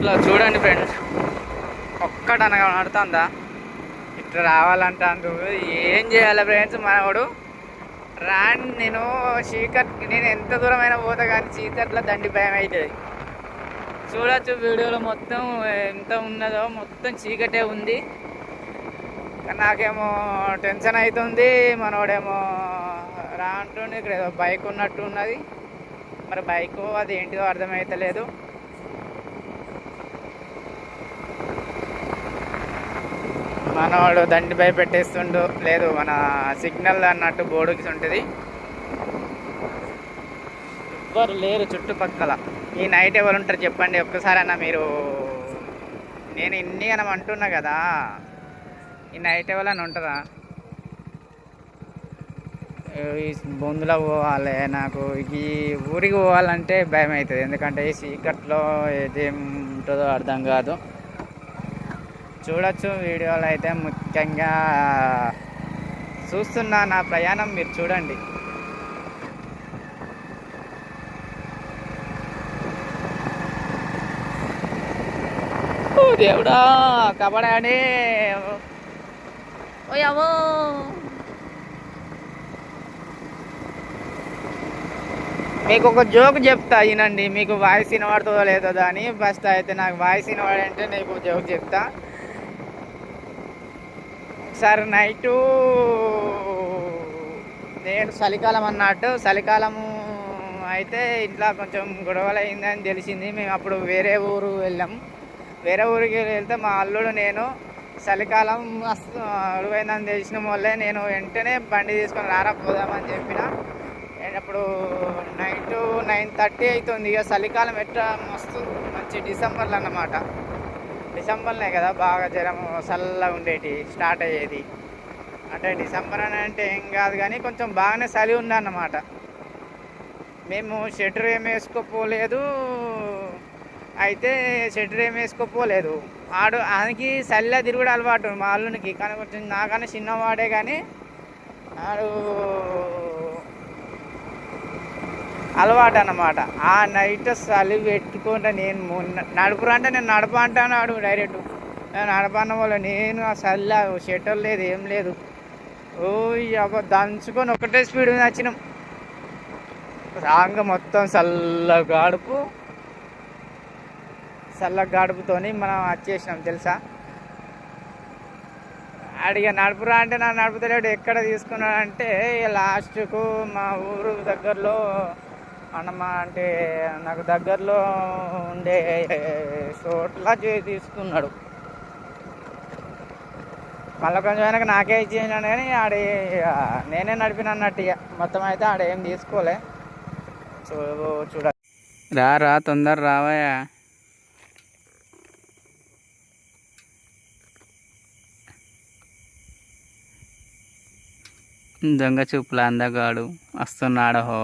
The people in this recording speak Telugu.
ఇట్లా చూడండి ఫ్రెండ్స్. ఒక్కటనగా నడుతుందా ఇట్లా రావాలంటాను ఏం చేయాలి ఫ్రెండ్స్ మనవాడు? రాండ్ నేను చీకట్ నేను ఎంత దూరమైనా పోతా కానీ చీకట్లో దండి భయం అవుతుంది చూడొచ్చు వీడియోలో మొత్తం ఎంత ఉన్నదో. మొత్తం చీకటే ఉంది. నాకేమో టెన్షన్ అవుతుంది మనోడేమో రా అంటుండే ఇక్కడ ఏదో బైక్ ఉన్నట్టు ఉన్నది. మరి బైక్ అది ఏంటిదో అర్థమవుతలేదు మనవాడు దండి భయపెట్టేస్తుండు. లేదు మన సిగ్నల్ అన్నట్టు బోర్డుకి ఉంటుంది ఎవ్వరు లేరు చుట్టుపక్కల. ఈ నైట్ ఎవరు ఉంటారు చెప్పండి. ఒక్కసారి అన్న మీరు నేను ఇన్ని అని అంటున్నా కదా. ఈ నైట్ ఎవరైనా ఉంటుందా ఈ బొందులో పోవాలి నాకు ఈ ఊరికి పోవాలంటే భయం అవుతుంది ఎందుకంటే ఈ చీకట్లో ఏదేం ఉంటుందో అర్థం కాదు. చూడొచ్చు వీడియోలో అయితే ముఖ్యంగా చూస్తున్నా నా ప్రయాణం మీరు చూడండి. దేవుడా కబడ్డీ ఓయవో మీకు ఒక జోక్ చెప్తా వినండి. మీకు వాయిస్ వినబడుతుందో లేదో అని ఫస్ట్ అయితే నాకు వాయిస్ వినబడంటే నీకు జోక్ చెప్తా. సార్ నైటు నేను చలికాలం అన్నట్టు చలికాలము అయితే ఇంట్లో కొంచెం గొడవలు అయిందని తెలిసింది. మేము అప్పుడు వేరే ఊరు వెళ్ళాం. వేరే ఊరికి వెళ్తే మా అల్లుడు నేను చలికాలం మస్తు అడుగైందని తెలిసిన వల్లే నేను వెంటనే బండి తీసుకొని రారా పోదామని చెప్పిన. అప్పుడు నైట్ నైన్ థర్టీ అవుతుంది. ఇక చలికాలం ఎట్లా మస్తు మంచి డిసెంబర్లో అన్నమాట. డిసెంబర్లే కదా బాగా జ్వరం చల్లగా ఉండేటి స్టార్ట్ అయ్యేది. అంటే డిసెంబర్ అని అంటే ఏం కాదు కానీ కొంచెం బాగానే చలి ఉందన్నమాట. మేము షెటర్ ఏం వేసుకోపోలేదు. అయితే షెటర్ ఏం వేసుకోపోలేదు. ఆడు ఆయనకి చలిలో తిరుగుడు అలవాటు మా అల్లునికి. కానీ కొంచెం నాకన్నా చిన్నవాడే కానీ ఆడు అలవాటు అన్నమాట ఆ నైట్ చలి పెట్టుకుంటే నేను మొన్న నడుపురా అంటే నేను నడప అంటాడు డైరెక్ట్. నడపన్న వల్ల నేను ఆ చల్లి షెటర్ లేదు ఏం లేదు. ఓ అబ్బా దంచుకొని ఒకటే స్పీడ్ మీద వచ్చినాం. రాంగ మొత్తం చల్ల గాడుపు. చల్ల గాడుపుతోని మనం వచ్చేసినాం తెలుసా? అడిగా నడుపురా అంటే నా నడుపుతలేడు ఎక్కడ తీసుకున్నాడు అంటే లాస్ట్కు మా ఊరు దగ్గరలో అన్నమ్మ అంటే నాకు దగ్గరలో ఉండే చోట్ల తీసుకున్నాడు. మళ్ళీ కొంచెం వెనక నాకే ఇచ్చేసినాడు కానీ ఆడ నేనే నడిపిన అన్నట్టు ఇక మొత్తం అయితే ఆడ ఏం తీసుకోలే. చూ చూడ రా రా తొందర రావయ్యా. దొంగ చూపుల అందగాడు. వస్తున్నాడు హో.